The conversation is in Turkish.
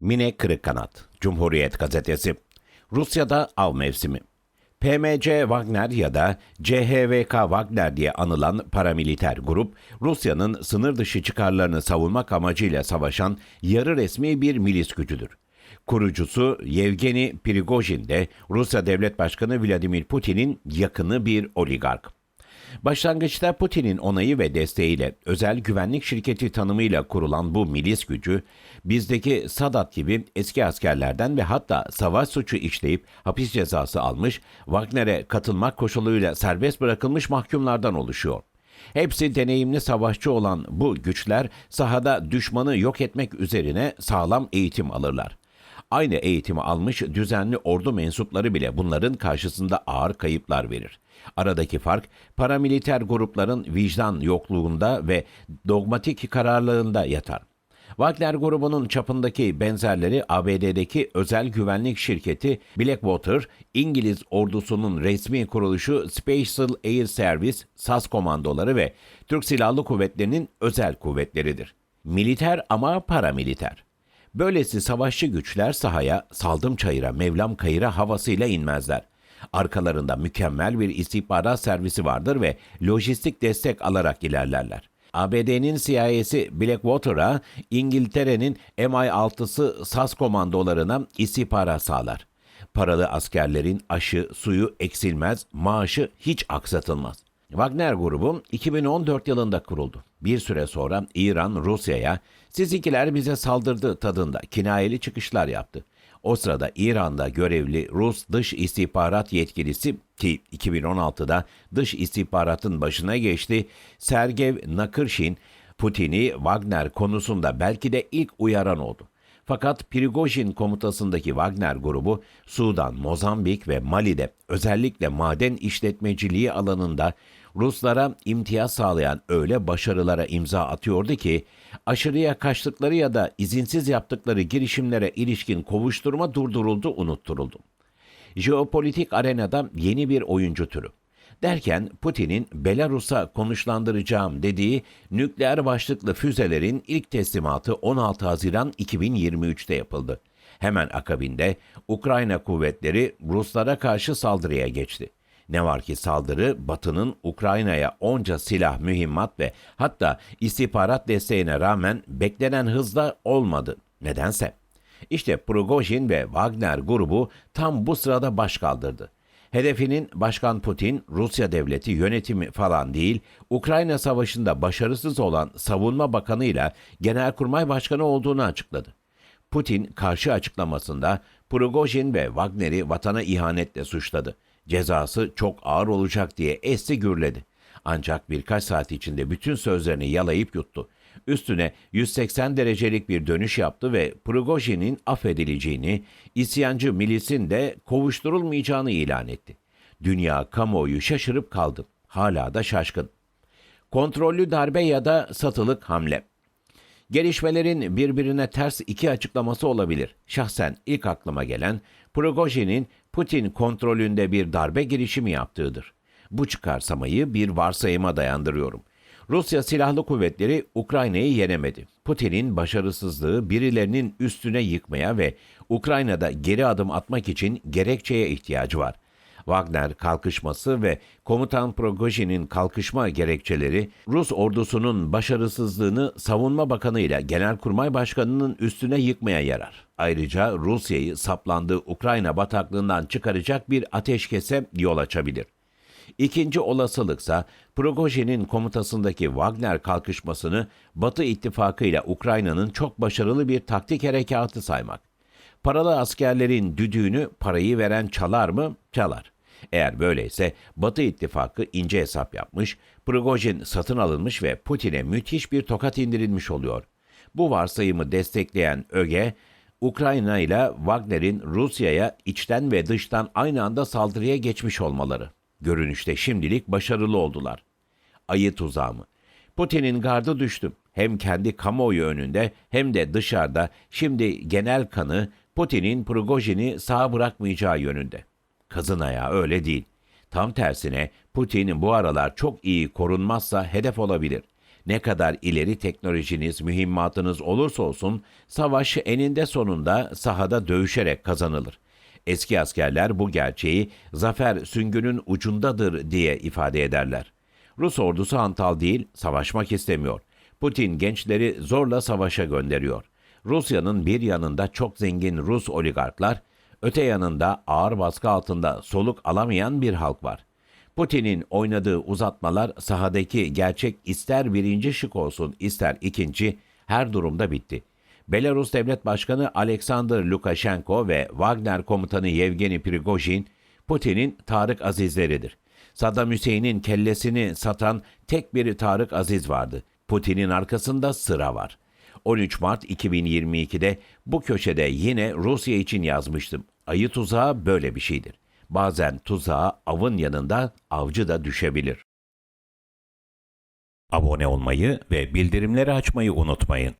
Mine Kırıkkanat, Cumhuriyet Gazetesi. Rusya'da av mevsimi. PMC Wagner ya da CHVK Wagner diye anılan paramiliter grup, Rusya'nın sınır dışı çıkarlarını savunmak amacıyla savaşan yarı resmi bir milis gücüdür. Kurucusu Yevgeni Prigojin de Rusya Devlet Başkanı Vladimir Putin'in yakını bir oligark. Başlangıçta Putin'in onayı ve desteğiyle özel güvenlik şirketi tanımıyla kurulan bu milis gücü, bizdeki Sadat gibi eski askerlerden ve hatta savaş suçu işleyip hapis cezası almış, Wagner'e katılmak koşuluyla serbest bırakılmış mahkumlardan oluşuyor. Hepsi deneyimli savaşçı olan bu güçler sahada düşmanı yok etmek üzerine sağlam eğitim alırlar. Aynı eğitimi almış düzenli ordu mensupları bile bunların karşısında ağır kayıplar verir. Aradaki fark paramiliter grupların vicdan yokluğunda ve dogmatik kararlılığında yatar. Wagner grubunun çapındaki benzerleri ABD'deki özel güvenlik şirketi Blackwater, İngiliz ordusunun resmi kuruluşu Special Air Service, SAS komandoları ve Türk Silahlı Kuvvetleri'nin özel kuvvetleridir. Militer ama paramiliter. Böylesi savaşçı güçler sahaya saldım çayıra, mevlam kayıra havasıyla inmezler. Arkalarında mükemmel bir istihbarat servisi vardır ve lojistik destek alarak ilerlerler. ABD'nin CIA'si Blackwater'a, İngiltere'nin MI6'sı SAS komandolarına istihbarat sağlar. Paralı askerlerin aşı, suyu eksilmez, maaşı hiç aksatılmaz. Wagner grubu 2014 yılında kuruldu. Bir süre sonra İran Rusya'ya sizinkiler bize saldırdı tadında kinayeli çıkışlar yaptı. O sırada İran'da görevli Rus dış istihbarat yetkilisi ki 2016'da dış istihbaratın başına geçti Sergey Nakırshin Putin'i Wagner konusunda belki de ilk uyaran oldu. Fakat Prigojin komutasındaki Wagner grubu Sudan, Mozambik ve Mali'de özellikle maden işletmeciliği alanında Ruslara imtiyaz sağlayan öyle başarılara imza atıyordu ki aşırıya kaçtıkları ya da izinsiz yaptıkları girişimlere ilişkin kovuşturma durduruldu, unutturuldu. Jeopolitik arenada yeni bir oyuncu türü. Derken Putin'in Belarus'a konuşlandıracağım dediği nükleer başlıklı füzelerin ilk teslimatı 16 Haziran 2023'te yapıldı. Hemen akabinde Ukrayna kuvvetleri Ruslara karşı saldırıya geçti. Ne var ki saldırı Batı'nın Ukrayna'ya onca silah, mühimmat ve hatta istihbarat desteğine rağmen beklenen hızla olmadı. Nedense. İşte Prigojin ve Wagner grubu tam bu sırada baş kaldırdı. Hedefinin Başkan Putin, Rusya devleti yönetimi falan değil, Ukrayna savaşında başarısız olan savunma bakanıyla genelkurmay başkanı olduğunu açıkladı. Putin karşı açıklamasında Prigojin ve Wagner'i vatana ihanetle suçladı. Cezası çok ağır olacak diye esti gürledi. Ancak birkaç saat içinde bütün sözlerini yalayıp yuttu. Üstüne 180 derecelik bir dönüş yaptı ve Prigojin'in affedileceğini, isyancı milisin de kovuşturulmayacağını ilan etti. Dünya kamuoyu şaşırıp kaldı. Hala da şaşkın. Kontrollü darbe ya da satılık hamle. Gelişmelerin birbirine ters iki açıklaması olabilir. Şahsen ilk aklıma gelen Prigojin'in Putin kontrolünde bir darbe girişimi yaptığıdır. Bu çıkarsamayı bir varsayıma dayandırıyorum. Rusya Silahlı Kuvvetleri Ukrayna'yı yenemedi. Putin'in başarısızlığı birilerinin üstüne yıkmaya ve Ukrayna'da geri adım atmak için gerekçeye ihtiyacı var. Wagner kalkışması ve komutan Prigojin'in kalkışma gerekçeleri Rus ordusunun başarısızlığını Savunma Bakanı ile Genelkurmay Başkanı'nın üstüne yıkmaya yarar. Ayrıca Rusya'yı saplandığı Ukrayna bataklığından çıkaracak bir ateşkese yol açabilir. İkinci olasılıksa Prigojin'in komutasındaki Wagner kalkışmasını Batı ittifakı ile Ukrayna'nın çok başarılı bir taktik harekatı saymak. Paralı askerlerin düdüğünü parayı veren çalar mı? Çalar. Eğer böyleyse Batı ittifakı ince hesap yapmış, Prigojin satın alınmış ve Putin'e müthiş bir tokat indirilmiş oluyor. Bu varsayımı destekleyen öge, Ukrayna ile Wagner'in Rusya'ya içten ve dıştan aynı anda saldırıya geçmiş olmaları. Görünüşte şimdilik başarılı oldular. Ayı tuzağı mı? Putin'in gardı düştü. Hem kendi kamuoyu önünde hem de dışarıda şimdi genel kanı Putin'in Prigojin'i sağ bırakmayacağı yönünde. Kazın ayağı öyle değil. Tam tersine Putin bu aralar çok iyi korunmazsa hedef olabilir. Ne kadar ileri teknolojiniz, mühimmatınız olursa olsun savaş eninde sonunda sahada dövüşerek kazanılır. Eski askerler bu gerçeği zafer süngünün ucundadır diye ifade ederler. Rus ordusu hantal değil, savaşmak istemiyor. Putin gençleri zorla savaşa gönderiyor. Rusya'nın bir yanında çok zengin Rus oligarklar, öte yanında ağır baskı altında soluk alamayan bir halk var. Putin'in oynadığı uzatmalar sahadaki gerçek ister birinci şık olsun ister ikinci her durumda bitti. Belarus Devlet Başkanı Alexander Lukashenko ve Wagner komutanı Yevgeni Prigojin, Putin'in Tarık Azizleridir. Saddam Hüseyin'in kellesini satan tek bir Tarık Aziz vardı. Putin'in arkasında sıra var. 13 Mart 2022'de bu köşede yine Rusya için yazmıştım. Ayı tuzağı böyle bir şeydir. Bazen tuzağa avın yanında avcı da düşebilir. Abone olmayı ve bildirimleri açmayı unutmayın.